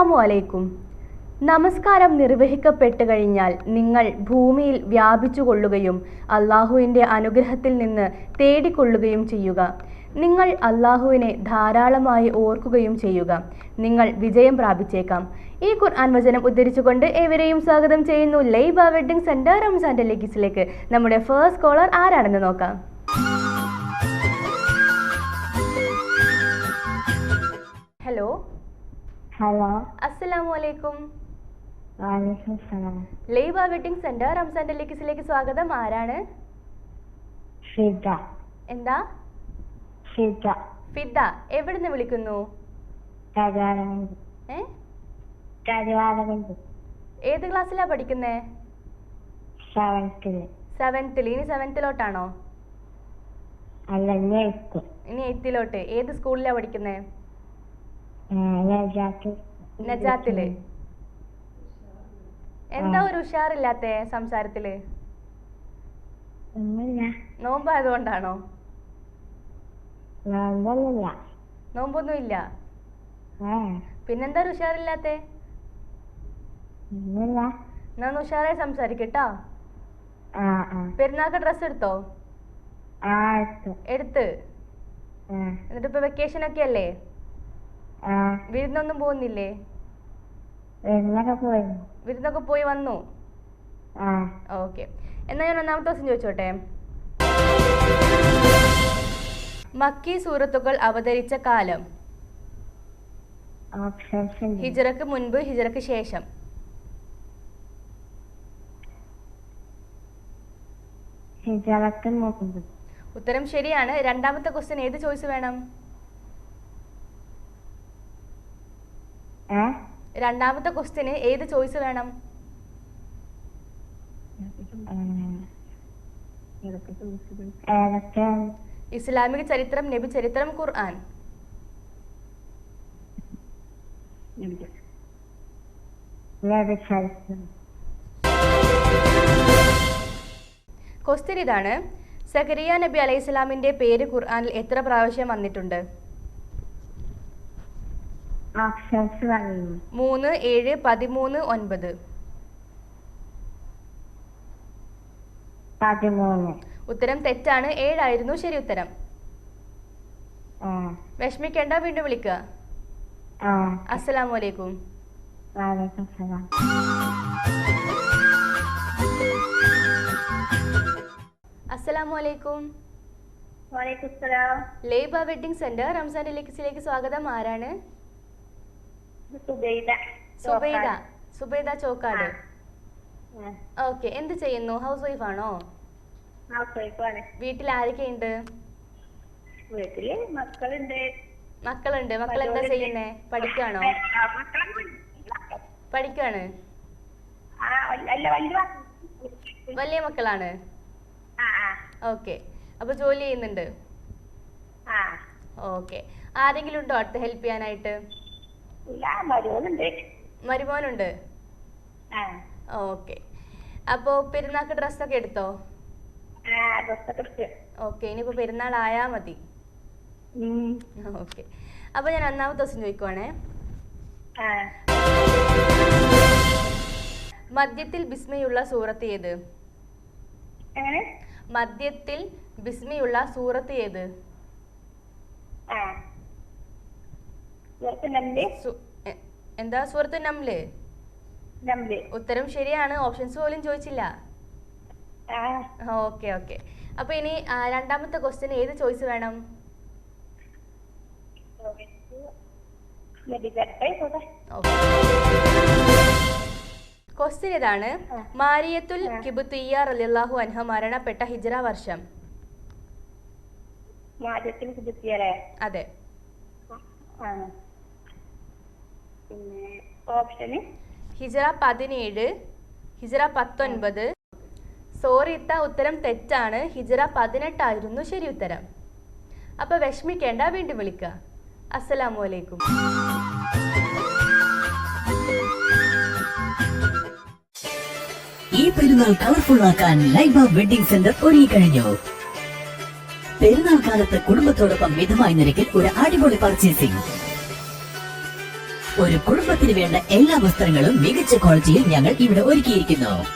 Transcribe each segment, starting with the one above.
അസ്സലാമു അലൈക്കും. നമസ്കാരം നിർവഹിക്കപ്പെട്ടു കഴിഞ്ഞാൽ നിങ്ങൾ ഭൂമിയിൽ വ്യാപിച്ചു കൊള്ളുകയും അള്ളാഹുവിന്റെ അനുഗ്രഹത്തിൽ നിന്ന് തേടിക്കൊള്ളുകയും ചെയ്യുക. നിങ്ങൾ അള്ളാഹുവിനെ ധാരാളമായി ഓർക്കുകയും ചെയ്യുക. നിങ്ങൾ വിജയം പ്രാപിച്ചേക്കാം. ഈ ഖുർആൻ വചനം ഉദ്ധരിച്ചുകൊണ്ട് ഏവരെയും സ്വാഗതം ചെയ്യുന്നു. ലൈബ വെഡിങ് സെന്റർ റംസാന്റെ ലെഗിസിലേക്ക്. നമ്മുടെ ഫേസ്റ്റ് കോളർ ആരാണെന്ന് നോക്കാം. ഹലോ. ഹലോ. അസ്സലാമു അലൈക്കും ലൈബ വെഡിങ് സെന്റർ റംസാൻ ലെഗിസിലേക്ക് സ്വാഗതം. ആരാണ്? എന്താ? ഫിദ. എവിടുന്ന് വിളിക്കുന്നു? ഏത് ക്ലാസ്സിലാ പഠിക്കുന്നേ? സെവൻത്തിൽ. ഇനി സെവൻത്തിലോട്ടാണോ? ഇനി എയ്ത്തിലോട്ട്. ഏത് സ്കൂളിലാ പഠിക്കുന്നേ? നജാത്തിൽ. എന്താ ഒരു ഉഷാറില്ലാത്തേ സംസാരത്തിൽ? നോമ്പായതുകൊണ്ടാണോ? നോമ്പൊന്നും ഇല്ല പിന്നെന്താ ഉഷാറില്ലാത്തേ? എന്നാ ഉഷാറായി സംസാരിക്കട്ടോ പെരുന്നാക്ക് ഡ്രസ് എടുത്തോ? എടുത്തു. എന്നിട്ട് ഇപ്പൊ വെക്കേഷൻ ഒക്കെ അല്ലേ? വിരുന്നൊന്നും പോകുന്നില്ലേ? എന്നൊക്കെ പോയി. വിരുന്നൊക്കെ പോയി വന്നു? ഓക്കെ. എന്നാ ഞാൻ ഒന്നാമത്തെ ദിവസം ചോദിച്ചോട്ടെ? മക്കി സൂറത്തുകൾ അവതരിച്ച കാലം. ഹിജറക്ക് മുൻപ് ഹിജറക്ക് ശേഷം. ഉത്തരം ശരിയാണ്. രണ്ടാമത്തെ ക്വസ്റ്റ്യൻ ഏത് ചോയ്സ് വേണം? രണ്ടാമത്തെ ക്വസ്റ്റ്യന് ഏത് ചോയ്സ് വേണം? ഇസ്ലാമിക ചരിത്രം നബി ചരിത്രം ഖുർആൻ. ക്വസ്റ്റ്യൻ ഇതാണ്. സക്കരിയ നബി അലൈഹി സ്വലാമിന്റെ പേര് ഖുർആനിൽ എത്ര പ്രാവശ്യം വന്നിട്ടുണ്ട്? മൂന്ന് ഏഴ് പതിമൂന്ന് ഒൻപത്. ഉത്തരം തെറ്റാണ്. ഏഴായിരുന്നു. ശരി ഉത്തരം. വിഷമിക്കേണ്ട. വീണ്ടും വിളിക്കുക. അലൈക്കും വാലേക്കും സലാം അസ്സലാമു അലൈക്കും ലേബ വെഡിങ് സെന്റർ റംസാൻ ലിക്സിലേക്ക് സ്വാഗതം. ആരാണ്? സുബൈദ സുബൈദ. ചോക്കാട്. ഓക്കെ എന്ത് ചെയ്യുന്നു? ഹൗസ് വൈഫ് ആണോ? വീട്ടിൽ ആരൊക്കെയുണ്ട്? വീട്ടിൽ മക്കളുണ്ട്. മക്കളുണ്ട്. മക്കൾ എന്താ ചെയ്യുന്നേ? പഠിക്കാണോ പഠിക്കാണ് ഉണ്ട്. വലിയ മക്കളാണ്? ഓക്കെ. അപ്പൊ ജോലി ചെയ്യുന്നുണ്ട്? ഓക്കെ. ആരെങ്കിലും ഉണ്ടോ അടുത്ത് ഹെൽപ്പ് ചെയ്യാനായിട്ട്? ഇല്ല മരുമോനുണ്ട് ഓക്കെ. അപ്പോ പെരുന്നാക്ക് ഡ്രസ്സൊക്കെ എടുത്തോ? ഓക്കെ ഇനിയിപ്പോ പെരുന്നാൾ ആയാ മതി. ഓക്കെ. അപ്പൊ ഞാൻ ഒന്നാമത്തെ ദിവസം ചോദിക്കുവാണേ. മദ്യത്തിൽ ബിസ്മയുള്ള സൂറത്ത് ഏത്? മദ്യത്തിൽ ബിസ്മയുള്ള സൂറത്ത് ഏത്? എന്താ സുഹൃത്ത് നംൽ ഉത്തരം ശരിയാണ്. ഓപ്ഷൻസ് പോലും ചോദിച്ചില്ല. Okay okay. അപ്പൊ ഇനി രണ്ടാമത്തെ ക്വസ്റ്റ്യൻ ഏത് ചോയ്സ് വേണം? ക്വസ്റ്റ്യൻ ഇതാണ്. മാരിയത്തുൽ. കിബുത്തിയ റളിയല്ലാഹു അൻഹ മരണപ്പെട്ട ഹിജ്റ വർഷം. അതെ. പിന്നെ ഓപ്ഷന്? ഹിജ്റ പതിനേഴ് ഹിജ്റ പത്തൊൻപത്. സോറി ഇത്ത ഉത്തരം തെറ്റാണ്. ഹിജറ പതിനെട്ടായിരുന്നു ശരി ഉത്തരം. അപ്പൊ വിഷമിക്കേണ്ട വീണ്ടും വിളിക്ക. അസ്സലാമു അലൈക്കും ഈ പെരുന്നാൾ കളർഫുൾ ആക്കാൻ ലൈബ വെഡിംഗ് സെന്റർ ഒരുങ്ങിക്കഴിഞ്ഞു. പെരുന്നാൾ കാലത്ത് കുടുംബത്തോടൊപ്പം മിതമായ നിരക്കിൽ ഒരു അടിപൊളി പർച്ചേസിംഗ് ഒരു കുടുംബത്തിന് വേണ്ട എല്ലാ വസ്ത്രങ്ങളും മികച്ച ക്വാളിറ്റിയിൽ ഞങ്ങൾ ഇവിടെ ഒരുക്കിയിരിക്കുന്നു.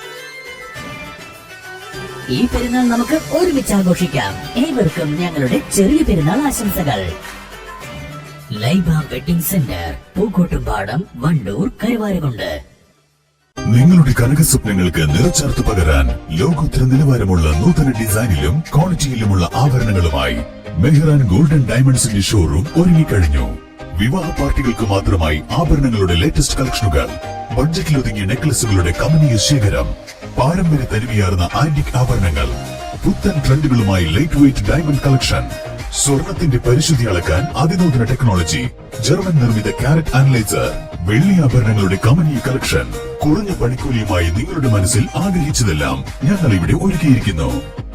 ഈ പെരുന്നാൾ നമുക്ക് ഒരുമിച്ച് ആഘോഷിക്കാം. ഏവർക്കും ഞങ്ങളുടെ ചെറിയ പെരുന്നാൾ ആശംസകൾ. Laiba wedding centre Pookkottumpadam Wandoor Karuvarakundu. നിങ്ങളുടെ കനക സ്വപ്നങ്ങൾക്ക് നിറച്ചേർത്ത് പകരാൻ ലോകോത്തര നിലവാരമുള്ള നൂതന ഡിസൈനിലും ക്വാളിറ്റിയിലുമുള്ള ആഭരണങ്ങളുമായി മെഹ്റാൻ ഗോൾഡൻ ഡയമണ്ട്സിന്റെ ഷോറൂം ഒരുങ്ങിക്കഴിഞ്ഞു. വിവാഹ പാർട്ടികൾക്ക് മാത്രമായി ആഭരണങ്ങളുടെ ലേറ്റസ്റ്റ് കളക്ഷനുകൾ. ബഡ്ജറ്റിൽ ഒതുങ്ങിയ നെക്ലസുകളുടെ കമനീയ ശേഖരം. പാരമ്പര്യ തനിമയാർന്ന ആന്റിക് ആഭരണങ്ങൾ. പുത്തൻ ട്രെൻഡുകളുമായി ലൈറ്റ് വെയിറ്റ് ഡയമണ്ട് കളക്ഷൻ സ്വർണത്തിന്റെ പരിശുദ്ധി അളക്കാൻ അതിനൂതന ടെക്നോളജി ജർമ്മൻ നിർമ്മിത കാരറ്റ് അനലൈസർ വെള്ളി ആഭരണങ്ങളുടെ കമനീയ കളക്ഷൻ കുറഞ്ഞ പണിക്കൂലിയുമായി നിങ്ങളുടെ മനസ്സിൽ ആഗ്രഹിച്ചതെല്ലാം ഞങ്ങൾ ഇവിടെ ഒരുക്കിയിരിക്കുന്നു.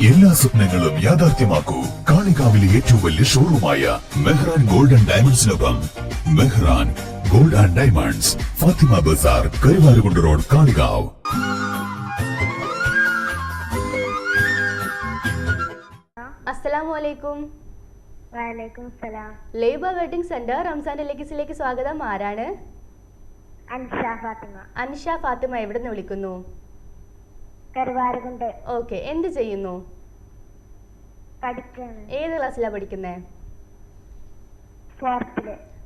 എല്ലാ സ്വപ്നങ്ങളും യാഥാർത്ഥ്യമാക്കൂ. കാളികാവിലെ ഏറ്റവും വലിയ ഷോറൂമായ Mehran golden ഡയമണ്ട്സിനൊപ്പം. Mehran gold and diamonds Fathima Bazar Karuvarakundu road Kalikavu. അസ്സലാമു അലൈക്കും വലൈക്കും സലാം ലേബ വെഡിംഗ് സെന്റർ റംസാന്റെ ലെഗസിലേക്ക് സ്വാഗതം. ആരാണ്? അൻഷ ഫാത്തിമ. അൻഷ ഫാത്തിമ എവിടെ നിന്ന് വിളിക്കുന്നു? കരുവാരകുണ്ട് ഓക്കെ എന്ത് ചെയ്യുന്നു? ഏത് ക്ലാസ്സിലാ പഠിക്കുന്നേ?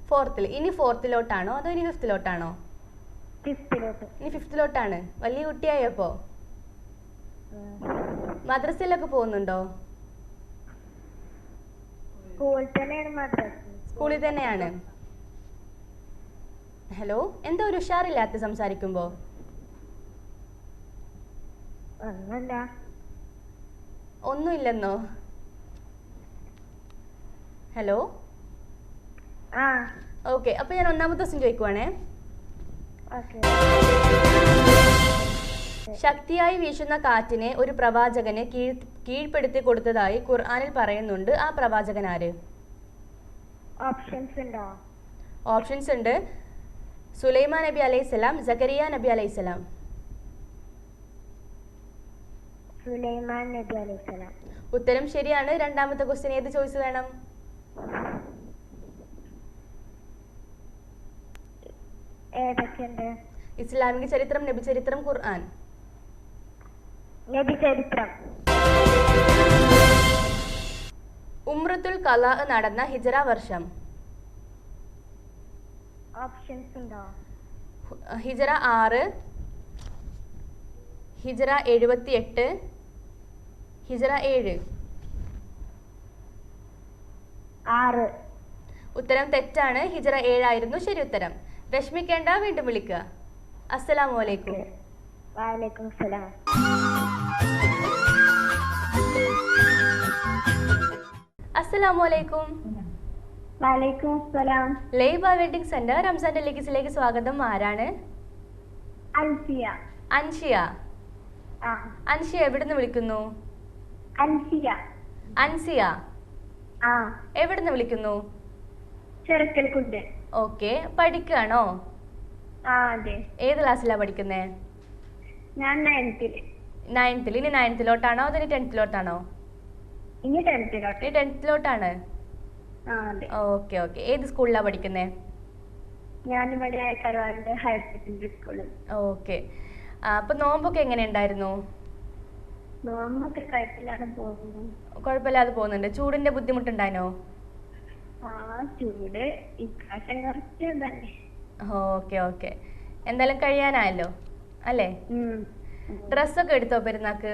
ഫോർത്തിൽ ഇനി ഫോർത്തിലോട്ടാണോ അതോ ഇനി ഫിഫ്തിലോട്ടാണോ ഫിഫ്തിലോട്ട് ഇനി ഫിഫ്തിലോട്ടാണ് വലിയ കുട്ടിയായപ്പോ മദ്രസയിലൊക്കെ പോകുന്നുണ്ടോ? സ്കൂളിൽ തന്നെയാണ്. ഹലോ എന്താ ഒരു ഉഷാറില്ലാത്ത സംസാരിക്കുമ്പോ. ഒന്നുമില്ല. ഒന്നുമില്ലെന്നോ? ഹലോ? ആ. ഓക്കെ അപ്പൊ ഞാൻ ഒന്നാമത്തെ ദിവസം ചോദിക്കുവാണേ. ശക്തിയായി വീശുന്ന കാറ്റിനെ ഒരു പ്രവാചകന് കീഴ് കീഴ്പ്പെടുത്തി കൊടുത്തതായി ഖുർആാനിൽ പറയുന്നുണ്ട്. ആ പ്രവാചകൻ ആര്? ഓപ്ഷൻസ് ഉണ്ടോ? ഓപ്ഷൻസ് ഉണ്ട്. സുലൈമാൻ നബി അലൈഹിസ്സലാം സക്കരിയ നബി അലൈഹിസ്സലാം. സുലൈമാൻ നബി അലൈഹിസ്സലാം ഉത്തരം ശരിയാണ്. രണ്ടാമത്തെ ക്വസ്റ്റ്യൻ ഏത് ചോയ്സ് വേണം? ഏതൊക്കെയുണ്ട്? ഇസ്ലാമിക ചരിത്രം നബി ചരിത്രം ഖുർആൻ. നബി ചരിത്രം. ഉമ്രത്തുൽ കല നടന്ന ഹിജറ വർഷം. ഓപ്ഷൻസ് ഉണ്ടോ? ഹിജറ ആറ് ഹിജറ എഴുപത്തി എട്ട് ഹിജറ ഏഴ്. ആറ്. ഉത്തരം തെറ്റാണ്. ഹിജറ ഏഴായിരുന്നു. ശരി ഉത്തരം. വിഷമിക്കേണ്ട. വീണ്ടും വിളിക്കുക. അസ്സലാമു അലൈക്കും. വലൈക്കും സലാം അസ്സലാമു അലൈക്കും. വലൈക്കും സലാം ലേബ വെഡിങ് സെന്റർ റംസാന്റെ ലെഗസിലേക്ക് സ്വാഗതം. ആരാണ്? അൻഷിയ. അൻഷിയ അൻഷിയ എവിടുന്ന് വിളിക്കുന്നു? അൻസിയ. അൻസിയ. ആ. എവിടുന്ന് വിളിക്കുന്നു? ചെറുക്കൽ കുണ്ട് ഓക്കെ. പഠിക്കുകയാണോ ആ അതെ. ഏത് ക്ലാസ്സിലാണ് പഠിക്കുന്നത് ഞാൻ നയൻത്തിൽ. നയൻത്തിൽ. ഇനി നയൻത്തിലോട്ടാണോ അതോ ഇനി ടെൻത്തിലോട്ടാണോ? ഇനി ടെൻത്തിലോട്ട്. ഇനി ടെൻത്തിലോട്ടാണ്? ആ അതെ. Okay okay. ഏത് സ്കൂളിലാണ് പഠിക്കുന്നേ? ഞാനിവിടെ കരുവാറിന്റെ ഹയർ സെക്കൻഡറി സ്കൂളിൽ. ഓക്കെ. അപ്പൊ നോമ്പൊക്കെ എങ്ങനെ ഉണ്ടായിരുന്നു? കുഴപ്പമില്ലാതെ പോകുന്നു. കുഴപ്പമില്ലാതെ പോകുന്നുണ്ട്. ചൂടിന്റെ ബുദ്ധിമുട്ടുണ്ടായിനോ ചൂട് ഓക്കെ ഓക്കെ. എന്തായാലും കഴിയാനായല്ലോ അല്ലേ. ഡ്രസ്സൊക്കെ എടുത്തോ പെരുന്നാക്ക്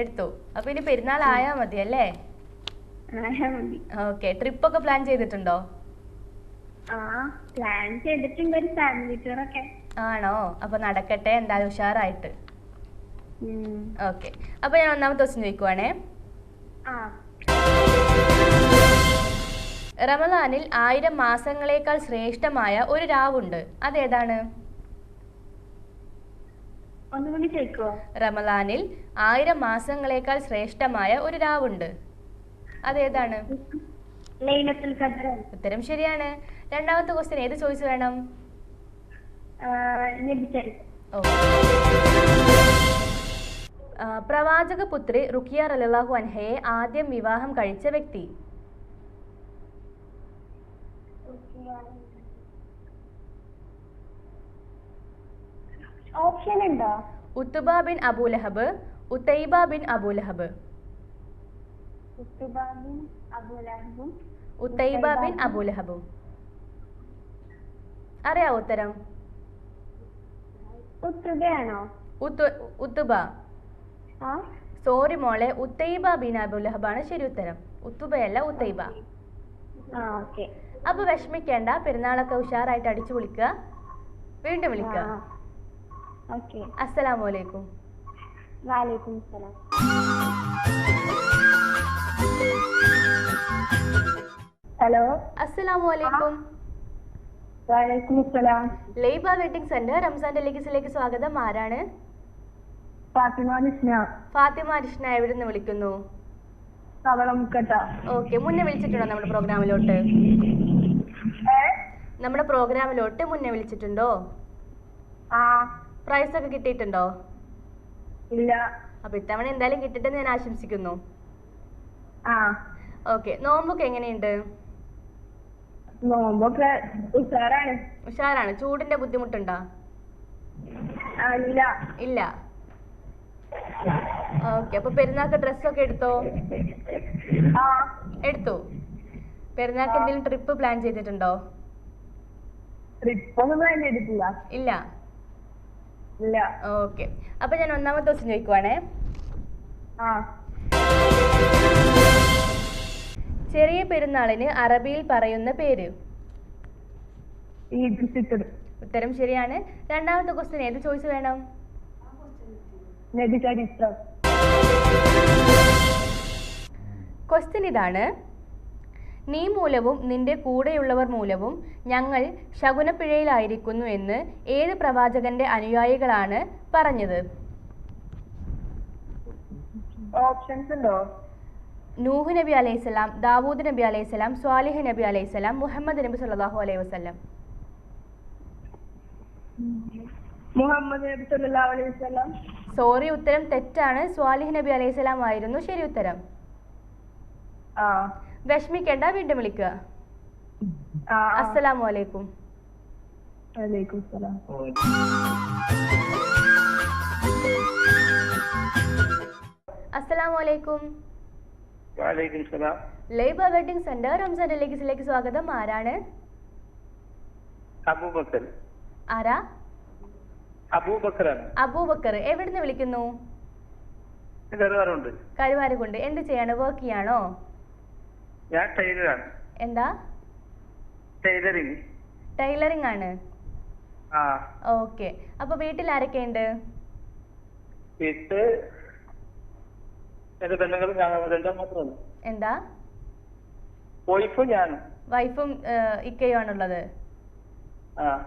എടുത്തു. അപ്പൊ ഇനി പെരുന്നാൾ ആയാ മതി അല്ലേ? ഓക്കെ ട്രിപ്പ് ട്രിപ്പൊക്കെ പ്ലാൻ ചെയ്തിട്ടുണ്ടോ? പ്ലാൻ ചെയ്തിട്ടുണ്ട് ഒരു ഫാമിലി ടൂറൊക്കെ. ആണോ? അപ്പൊ നടക്കട്ടെ എന്തായാലും ഉഷാറായിട്ട്. ഓക്കെ. അപ്പൊ ഞാൻ ഒന്നാമത്തെ ദിവസം ചോദിക്കുവാണേ. റമദാനിൽ ആയിരം മാസങ്ങളെക്കാൾ ശ്രേഷ്ഠമായ ഒരു രാവുണ്ട്. അതേതാണ്? റമദാനിൽ ആയിരം മാസങ്ങളെക്കാൾ ശ്രേഷ്ഠമായ ഒരു രാവുണ്ട്. അതേതാണ്? ഉത്തരം ശരിയാണ്. രണ്ടാമത്തെ ക്വസ്റ്റ്യൻ ഏത് ചോയ്സ് വേണം? ഓ. പ്രവാചക പുത്രി റുക്കിയ റലാഹു അൻഹയെ ആദ്യം വിവാഹം കഴിച്ച വ്യക്തി. ഓപ്ഷൻ ഉണ്ടോ? Utbah bin Abu Lahab Utaibah bin Abu Lahab Utaibah bin അബൂലഹബും അറിയാവോ ഉത്തരം? ഉത്തുബ. ആ? സോറി മോളെ ഉത്തൈബ ബിൻ അബൂലഹബാണ് ശരി ഉത്തരം. ഉത്തുബയല്ല ഉത്തൈബ. അപ്പൊ വിഷമിക്കേണ്ട പെരുന്നാളൊക്കെ ഉഷാറായിട്ട് അടിച്ചു വിളിക്കുക വീണ്ടും വിളിക്കുക. ഓക്കെ. അസ്സലാമു അലൈക്കും വാലേക്കും സലാം ഹലോ? അസ്സലാമു അലൈക്കും ലൈബ വെഡിങ് സെന്റർ റംസാൻ ഡെലിഗസിലേക്ക് സ്വാഗതം. ആരാണ്? ഫാത്തിമ നിസ്ന ഫാത്തിമ രിഷ്ന എവിടെ നിന്ന് വിളിക്കുന്നു ഓക്കെ മുന്നേ വിളിച്ചിട്ടുണ്ടോ നമ്മുടെ പ്രോഗ്രാമിലോട്ട്? നമ്മുടെ പ്രോഗ്രാമിലോട്ട് മുന്നേ വിളിച്ചിട്ടുണ്ടോ? പ്രൈസ് ഒക്കെ കിട്ടിയിട്ടുണ്ടോ? ഇല്ല. അപ്പൊ ഇത്തവണ എന്തായാലും കിട്ടിട്ടെന്ന് ഞാൻ ആശംസിക്കുന്നു. ഓക്കെ നോമ്പൊക്കെ എങ്ങനെയുണ്ട്? നോമ്പൊക്കെ ഉഷാറാണ്. ഉഷാറാണ്. ചൂടിന്റെ ബുദ്ധിമുട്ടുണ്ടോ? ഇല്ല. ഇല്ല. ഓക്കെ അപ്പൊ പെരുന്നാൾക്ക് ഡ്രസ്സൊക്കെ എടുത്തോ? എടുത്തു? പെരുന്നാക്ക് എന്തെങ്കിലും ട്രിപ്പ് പ്ലാൻ ചെയ്തിട്ടുണ്ടോ? ട്രിപ്പൊന്നും പ്ലാൻ ചെയ്തിട്ടില്ല. ഇല്ല? ഇല്ല. ഓക്കെ അപ്പൊ ഞാൻ ഒന്നാമത്തെ ദിവസം ചോദിക്കുവാണേ. ചെറിയ പെരുന്നാളിന് അറബിയിൽ പറയുന്ന പേര്? ഉത്തരം ശരിയാണ്. രണ്ടാമത്തെ ക്വസ്റ്റ്യൻ ഏത് ചോയ്സ് വേണം? ക്വസ്റ്റ്യൻ ഇതാണ്. നീ മൂലവും നിന്റെ കൂടെയുള്ളവർ മൂലവും ഞങ്ങൾ ശകുനപ്പിഴയിലായിരിക്കുന്നു എന്ന് ഏത് പ്രവാചകന്റെ അനുയായികളാണ് പറഞ്ഞത്? ഓപ്ഷൻസ് ഉണ്ടോ? നൂഹ് നബി അലൈഹിസ്സലാം ദാവൂദ് നബി അലൈഹിസ്സലാം സ്വാലിഹ് നബി അലൈഹിസ്സലാം മുഹമ്മദ് നബി സല്ലല്ലാഹു അലൈഹി വസല്ലം. മുഹമ്മദ് നബി സല്ലല്ലാഹു അലൈഹി വസല്ലം. സോറി ഉത്തരം തെറ്റാണ്. സ്വാലിഹ് നബി അലൈഹിസ്സലാം ആയിരുന്നു. ശരി ഉത്തരം. ആ. വിഷമിക്കേണ്ട വീണ്ടും വിളിക്കുക. അസ്സലാമു അലൈക്കും. വലൈക്കും അസ്സലാമു അലൈക്കും. വാലേക്കും സലാം. ലൈബ വെഡിങ് സെന്റർ റംസാൻ ഡെലിഗസിലേക്ക് സ്വാഗതം. ആരാണ്? അബൂബക്കർ. ആരാ? അബൂബക്കർ എവിടുന്ന് വിളിക്കുന്നു? കരുവാരക്കുണ്ട് എന്ത് ചെയ്യാണ്? വർക്ക് ചെയ്യാണോ? ഞാൻ ടൈലറാണ്. എന്താ? ടൈലറിംഗ് ടൈലറിംഗ് ആണ്. ഓക്കെ. അപ്പൊ വീട്ടിൽ ആരൊക്കെയുണ്ട് വീട്ട് എന്റെ പെണ്ണുങ്ങളും മാത്രമാണ്. എന്താ? വൈഫും ഞാനും. വൈഫും ഇക്കയും ആണുള്ളത്.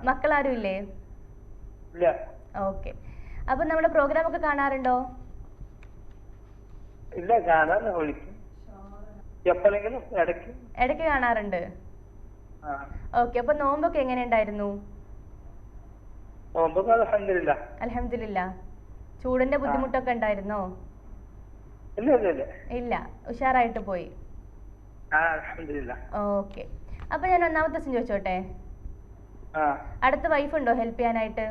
മക്കളാരും ഇല്ലേ? ഇല്ല. ഓക്കെ അപ്പൊ നമ്മുടെ പ്രോഗ്രാം ഒക്കെ കാണാറുണ്ടോ? ഇല്ല കാണാറില്ല വിളിക്കും. എപ്പോഴെങ്കിലും ഇടയ്ക്ക്. ഇടയ്ക്ക് കാണാറുണ്ട്. ഓക്കെ അപ്പൊ നോമ്പൊക്കെ എങ്ങനെ ഉണ്ടായിരുന്നു? അലഹമില്ല ചൂടിന്റെ ബുദ്ധിമുട്ടൊക്കെ ഉണ്ടായിരുന്നോ? ഇല്ല ഉഷാറായിട്ട് പോയി. ഓക്കെ അപ്പൊ ഞാൻ ഒന്നാമത്തെ ദിവസം ചോദിച്ചോട്ടെ? അടുത്ത വൈഫ് ഉണ്ടോ ഹെൽപ്പ് ചെയ്യാനായിട്ട്?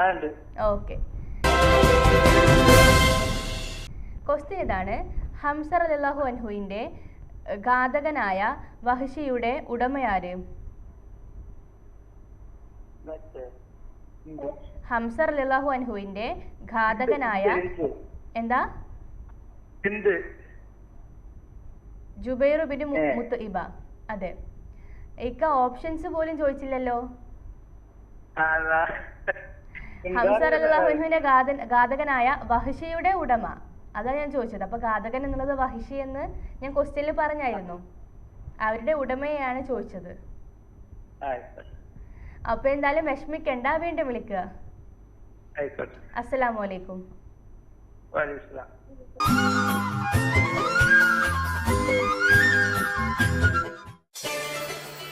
ഓക്കെ. ക്വസ്റ്റ്യൻ ഇതാണ്. ഹംസർ അലാഹു അൻഹുവിന്റെ ഘാതകനായ വഹഷിയുടെ ഉടമയാര്? ഹംസർ അലാഹു അൻഹുവിന്റെ ഘാതകനായ. എന്താ? ഹിന്ദ് ജുബൈർ ബിൻ ഏ. മുത്ത് ഇബ അതെ. ഇക്ക ഓപ്ഷൻസ് പോലും ചോദിച്ചില്ലല്ലോ. ഹംസർ അലാഹു അൻഹുവിന്റെ ഘാതൻ ഘാതകനായ വഹിഷയുടെ ഉടമ. അതാണ് ഞാൻ ചോദിച്ചത്. അപ്പൊ ഘാതകൻ എന്നുള്ളത് വഹിഷി എന്ന് ഞാൻ ക്വസ്റ്റ്യനിൽ പറഞ്ഞായിരുന്നു. അവരുടെ ഉടമയെയാണ് ചോദിച്ചത്. അപ്പൊ എന്തായാലും വിഷമിക്കണ്ട. വീണ്ടും വിളിക്കുക. ആയിക്കോട്ടെ. അസ്സലാമു അലൈക്കും വാലേക്കും സലാം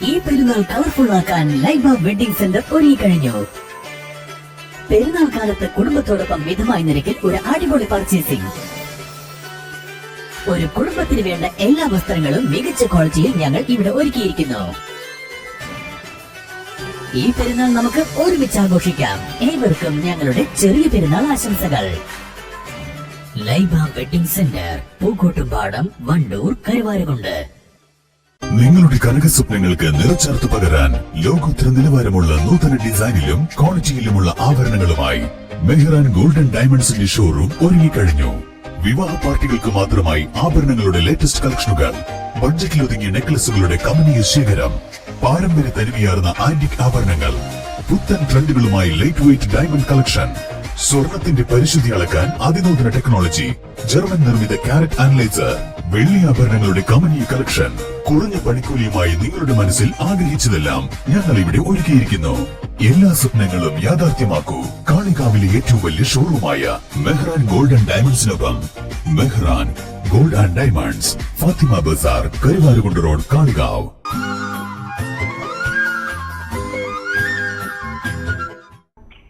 ഈ പെരുന്നാൾ കളർഫുൾ ആക്കാൻ ലൈബ വെഡിംഗ് സെന്റർ ഒരുങ്ങിക്കഴിഞ്ഞു. പെരുന്നാൾ കാലത്ത് കുടുംബത്തോടൊപ്പം മിതമായ നിരക്കിൽ ഒരു അടിപൊളി പർച്ചേസിംഗ് ഒരു കുടുംബത്തിന് വേണ്ട എല്ലാ വസ്ത്രങ്ങളും മികച്ച ക്വാളിറ്റിയിൽ ഞങ്ങൾ ഇവിടെ ഒരുക്കിയിരിക്കുന്നു. ഈ പെരുന്നാൾ നമുക്ക് ഒരുമിച്ച് ആഘോഷിക്കാം. ഏവർക്കും ഞങ്ങളുടെ ചെറിയ പെരുന്നാൾ ആശംസകൾ. Laiba wedding centre Pookkottumpadam Wandoor Karuvarakundu. നിങ്ങളുടെ കനക സ്വപ്നങ്ങൾക്ക് നിറച്ചേർത്ത് പകരാൻ ലോകോത്തര നിലവാരമുള്ള നൂതന ഡിസൈനിലും ക്വാളിറ്റിയിലുമുള്ള ആഭരണങ്ങളുമായി മെഹ്റാൻ ഗോൾഡൻ ഡയമണ്ട്സിന്റെ ഷോറൂം ഒരുങ്ങിക്കഴിഞ്ഞു. വിവാഹ പാർട്ടികൾക്ക് മാത്രമായി ആഭരണങ്ങളുടെ ലേറ്റസ്റ്റ് കളക്ഷനുകൾ ബഡ്ജറ്റിൽ ഒതുങ്ങിയ നെക്ലസുകളുടെ കമനീയ ശേഖരം പാരമ്പര്യ തനിമയാർന്ന ആന്റിക് ആഭരണങ്ങൾ പുത്തൻ ട്രെൻഡുകളുമായി ലൈറ്റ് വെയിറ്റ് ഡയമണ്ട് കളക്ഷൻ സ്വർണത്തിന്റെ പരിശുദ്ധി അളക്കാൻ അതിനൂതന ടെക്നോളജി ജർമ്മൻ നിർമ്മിത കാരറ്റ് അനലൈസർ വെള്ളി ആഭരണങ്ങളുടെ കമനീയ കളക്ഷൻ. കുറഞ്ഞ പണിക്കൂലിയുമായി നിങ്ങളുടെ മനസ്സിൽ ആഗ്രഹിച്ചതെല്ലാം ഞങ്ങൾ ഇവിടെ ഒരുക്കിയിരിക്കുന്നു. എല്ലാ സ്വപ്നങ്ങളും യാഥാർത്ഥ്യമാക്കൂ. കാളികാവിലെ ഏറ്റവും വലിയ ഷോറൂമായ Mehran golden ഡയമണ്ട്സിനൊപ്പം Mehran gold and diamonds Fathima Bazar Karuvarakundu road Kalikavu.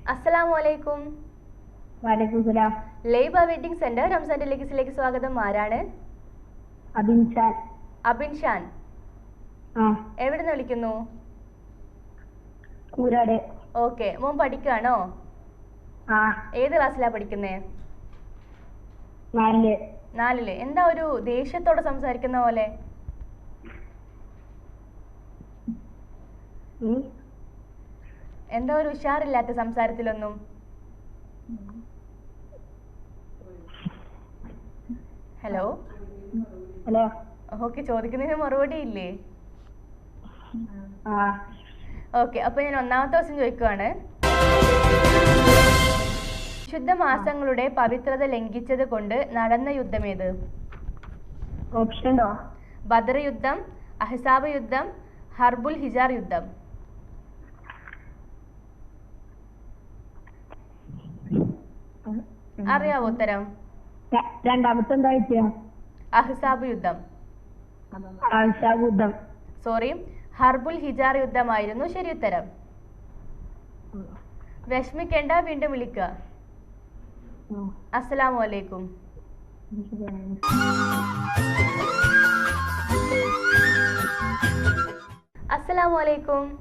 അസ്സലാമു അലൈക്കും. വലൈക്കും സലാം. ലേബ വെഡിങ് സെന്റർ റംസാൻ ടെലിക്സിലേക്ക് സ്വാഗതം. ആരാണ്? അബിൻഷാൻ അബിൻഷാൻ ആ. എവിടെ വിളിക്കുന്നു? കൂരാട് ഓക്കെ. മോൻ പഠിക്കുകയാണോ ഏത് ക്ലാസ്സിലാ പഠിക്കുന്നേ? നാലിൽ. നാലിൽ. എന്താ ഒരു ദേഷ്യത്തോടെ സംസാരിക്കുന്ന പോലെ. എന്താ ഒരു ഉഷാറില്ലാത്ത സംസാരത്തിലൊന്നും? ഹലോ? ഹലോ ഓക്കെ ചോദിക്കുന്നതിന് മറുപടി ഇല്ലേ? ഓക്കെ അപ്പൊ ഞാൻ ഒന്നാമത്തെ ദിവസം ചോദിക്കുവാണ്. വിശുദ്ധ മാസങ്ങളുടെ പവിത്രത ലംഘിച്ചത് കൊണ്ട് നടന്ന യുദ്ധമേത് ബദർ യുദ്ധം അഹ്സാബ് യുദ്ധം ഹർബുൽ ഹിജാർ യുദ്ധം. അറിയാവോ ഉത്തരം? രണ്ടാമത്തെ എന്താ അഹ്സാബ് യുദ്ധം. അഹ്സാബ് യുദ്ധം. സോറി ഹർബുൽ ഹിജാർ യുദ്ധമായിരുന്നു ശരി ഉത്തരം വിഷമിക്കേണ്ട വീണ്ടും വിളിക്കുക. അസ്സലാമു അലൈക്കും. അസ്സലാമു അലൈക്കും.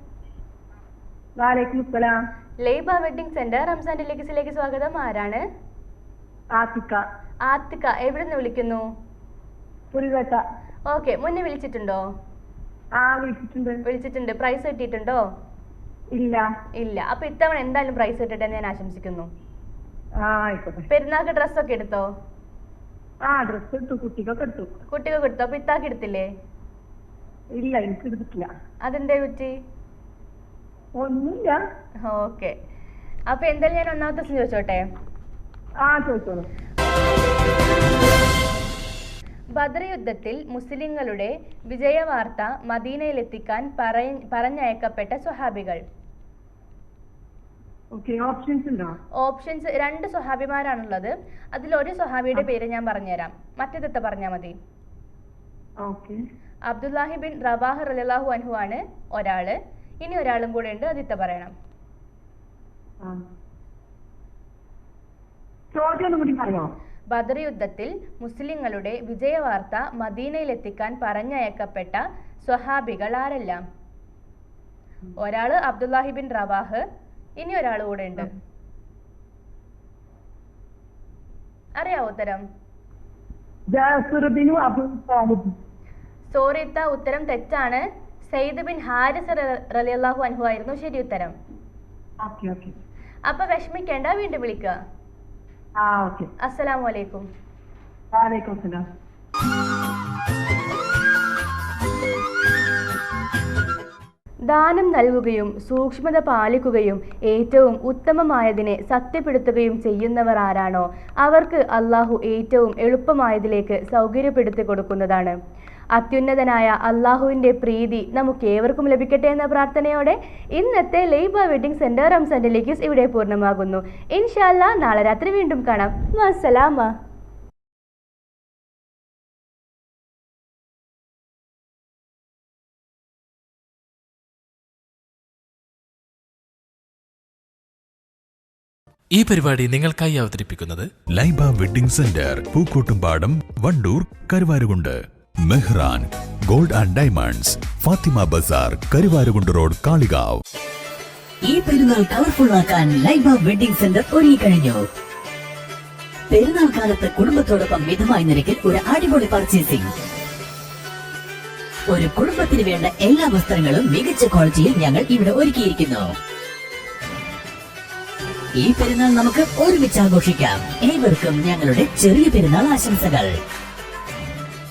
വാലൈക്കും സലാം ലേബ വെഡിംഗ് സെന്റർ റംസാൻ ടെലിക്സിലേക്ക് സ്വാഗതം. ആരാണ്? ആത്തിക്ക. ആത്തിക്ക. എവിടെ നിന്ന് വിളിക്കുന്നു? പുലിവട്ട ഓക്കെ മുന്നേ വിളിച്ചിട്ടുണ്ടോ? ആ വിളിച്ചിട്ടുണ്ട്. വിളിച്ചിട്ടുണ്ട്. പ്രൈസ് കിട്ടിയിട്ടുണ്ടോ? ഇല്ല. ഇല്ല. അപ്പൊ ഇത്തവണ എന്തായാലും പ്രൈസ് കിട്ടട്ടെ എന്ന് ഞാൻ ആശംസിക്കുന്നു. പെരുന്നാൾക്ക് ഡ്രസ് ഒക്കെ എടുത്തോ? ആ ഡ്രസ് എടുത്തു. കുട്ടികൾക്ക് എടുത്തു. കുട്ടികൾക്ക് എടുത്തോ? അപ്പൊ ഇത്താക്ക് എടുത്തില്ലേ? ഇല്ല എനിക്ക് എടുത്തിട്ടില്ല. അതെന്തേ പറ്റി? ഒന്നുമില്ല. ഓക്കെ. അപ്പൊ എന്തായാലും ഞാൻ ഒന്നാമത്തെ ചോദിച്ചോട്ടെ? ആ ചോദിച്ചോളൂ. ബദർ യുദ്ധത്തിൽ മുസ്ലിങ്ങളുടെ വിജയവാർത്ത മദീനയിലെത്തിക്കാൻ പറയ- പറഞ്ഞയക്കപ്പെട്ട സ്വഹാബികൾ. ഓപ്ഷൻസ് രണ്ട് സ്വഹാബിമാരാണുള്ളത്. അതിൽ ഒരു സ്വഹാബിയുടെ പേര് ഞാൻ പറഞ്ഞുതരാം. മറ്റേതത്തെ പറഞ്ഞാൽ മതി. അബ്ദുല്ലാഹി ബിൻ റബാഹ് റലാഹു അൻഹു ആണ് ഒരാൾ. ഇനി ഒരാളും കൂടെ ഉണ്ട് അതിത്ത പറയണം. ചോദ്യം കൂടി പറയോ ബദർ യുദ്ധത്തിൽ മുസ്ലിങ്ങളുടെ വിജയവാർത്ത മദീനയിലെത്തിക്കാൻ പറഞ്ഞയക്കപ്പെട്ട സ്വഹാബികൾ ആരെല്ലാം ഒരാൾ അബ്ദുല്ലാഹി ബിൻ റവാഹ് ഇനി ഒരാൾ കൂടെ ഉണ്ട്. അറിയാവോ ഉത്തരം? സോറിത്ത ഉത്തരം തെറ്റാണ്. സെയ്ദ് ബിൻ ഹാരിസ് റലിയല്ലാഹു അനുഹു ആയിരുന്നു. ശരി ഉത്തരം. അപ്പൊ വിഷമിക്കേണ്ട വീണ്ടും വിളിക്കുക അസ്സലാമു അലൈക്കും വാലേക്കും സലാം ദാനം നൽകുകയും സൂക്ഷ്മത പാലിക്കുകയും ഏറ്റവും ഉത്തമമായതിനെ സത്യപ്പെടുത്തുകയും ചെയ്യുന്നവർ ആരാണോ? അവർക്ക് അള്ളാഹു ഏറ്റവും എളുപ്പമായതിലേക്ക് സൗകര്യപ്പെടുത്തി കൊടുക്കുന്നതാണ്. അത്യുന്നതനായ അള്ളാഹുവിന്റെ പ്രീതി നമുക്ക് ഏവർക്കും ലഭിക്കട്ടെ എന്ന പ്രാർത്ഥനയോടെ ഇന്നത്തെ ലൈബ വെഡിങ് സെന്റർ റംസാൻ ടെലിക്യൂസ് ഇവിടെ പൂർണമാകുന്നു. ഇൻഷാല്ല നാളെ രാത്രി വീണ്ടും കാണാം. വസ്സലാമ. ഈ പരിപാടി നിങ്ങൾക്കായി അവതരിപ്പിക്കുന്നത് Laiba wedding centre Pookkottumpadam Wandoor Karuvarakundu. Mehran gold and diamonds Fathima Bazar Karuvarakundu road Kalikavu. ഈ പെരുന്നാൾ കളർഫുൾ ആക്കാൻ ലൈബ വെഡിംഗ് സെന്റർ ഒരുങ്ങി കഴിഞ്ഞു പെരുന്നാൾ കാലത്ത് കുടുംബത്തോടൊപ്പം മിതമായ നിരക്കിൽ ഒരു അടിപൊളി പർച്ചേസിംഗ് ഒരു കുടുംബത്തിന് വേണ്ട എല്ലാ വസ്ത്രങ്ങളും മികച്ച ക്വാളിറ്റിയിൽ ഞങ്ങൾ ഇവിടെ ഒരുക്കിയിരിക്കുന്നു. ഈ പെരുന്നാൾ നമുക്ക് ഒരുമിച്ച് ആഘോഷിക്കാം. ഏവർക്കും ഞങ്ങളുടെ ചെറിയ പെരുന്നാൾ ആശംസകൾ.